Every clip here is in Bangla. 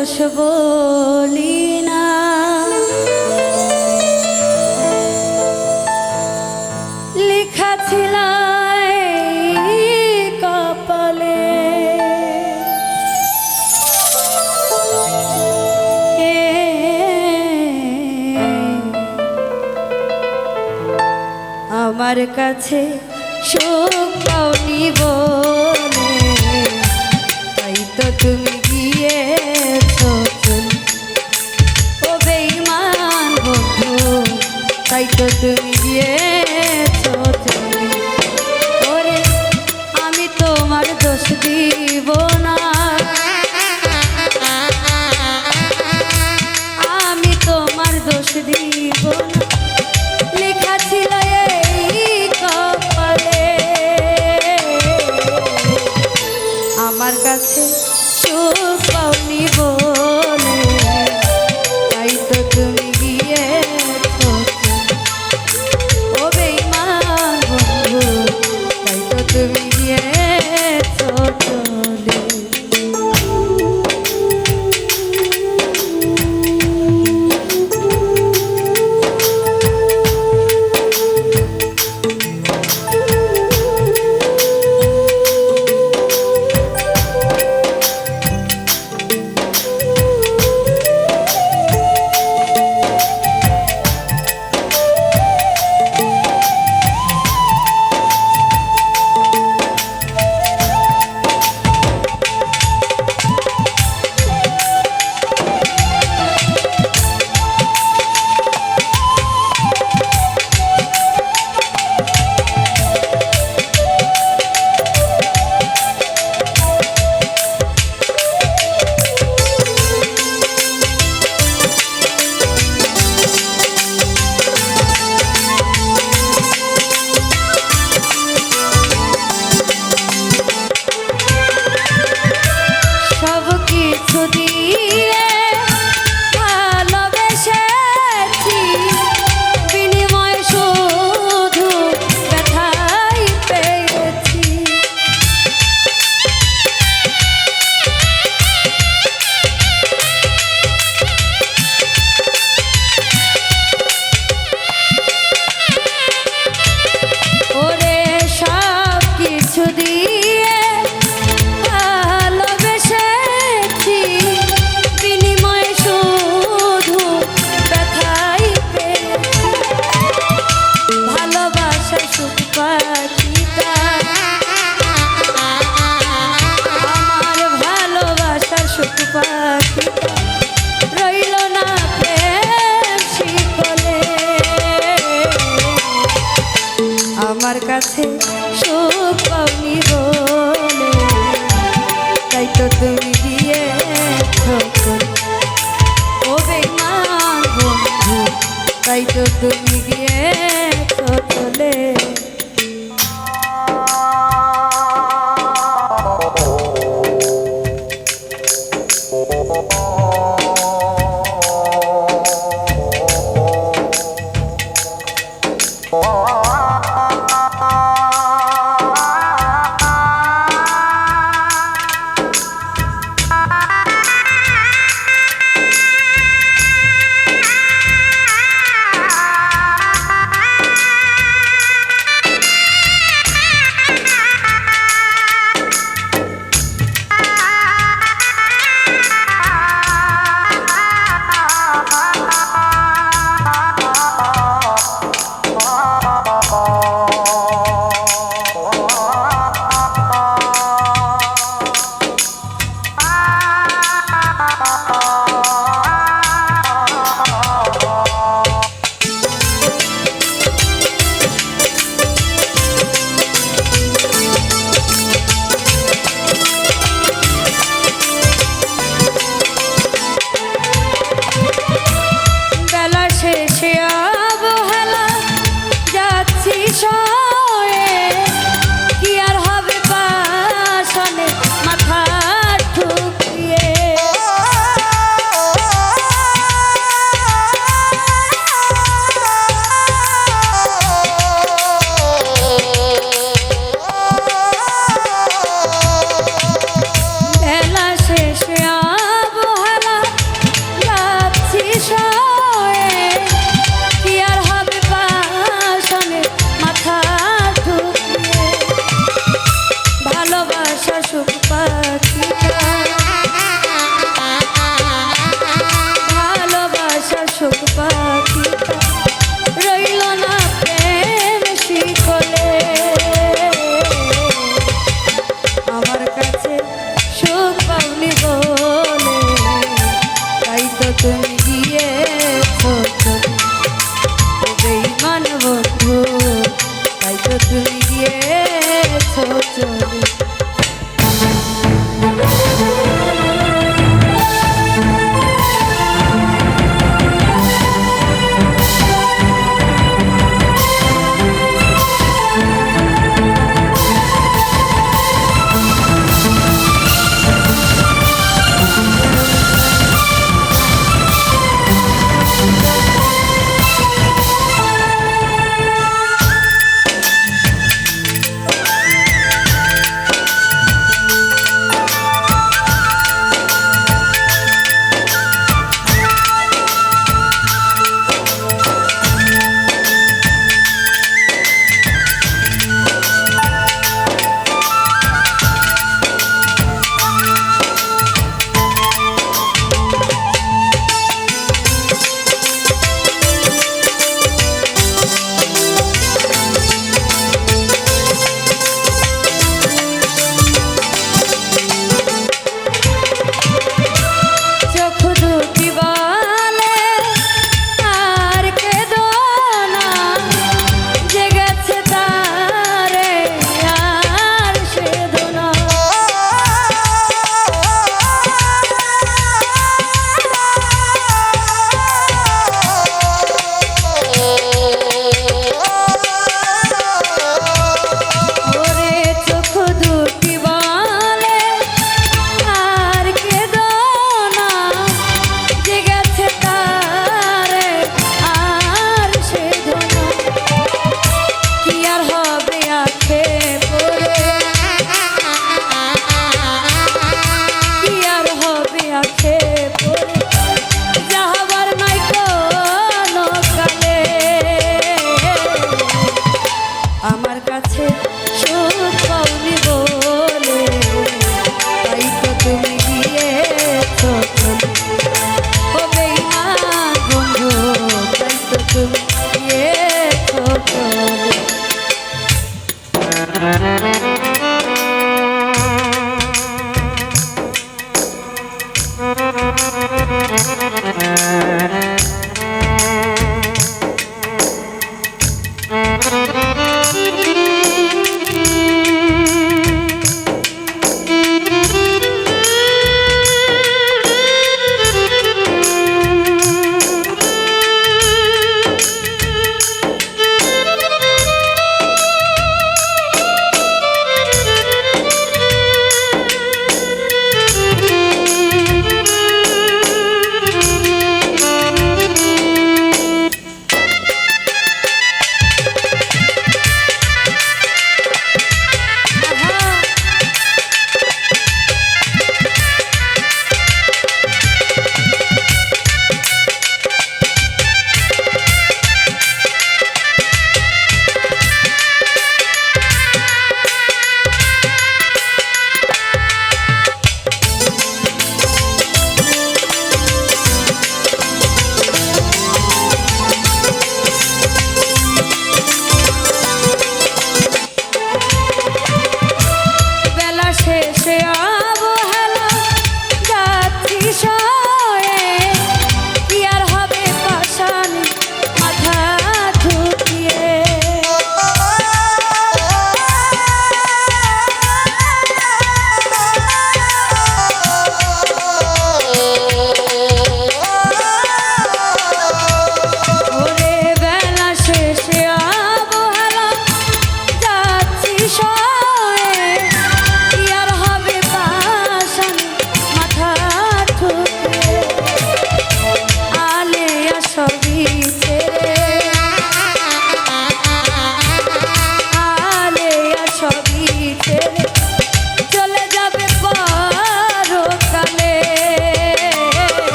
দোষ বলি না। লেখা ছিল কপালে আমার কাছে শোক পাওনি বলে। তাই তো তুমি তোমার কাছে সুখ পাওনি বলে তাই তো তুমি দিয়ে ও বেমান বন্ধু, তাই তো তুমি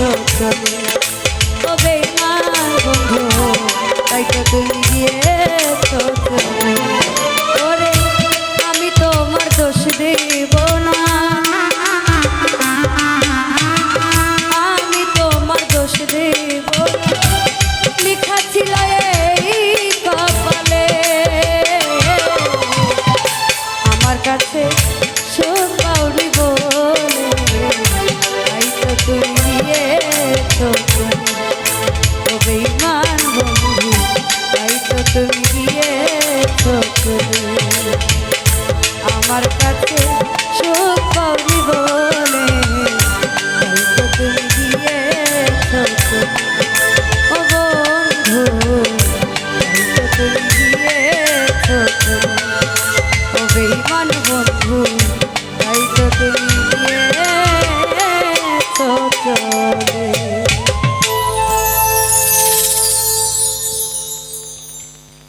চলে বেইমান বন্ধু তাই তো তুমি গিয়ে কাছে।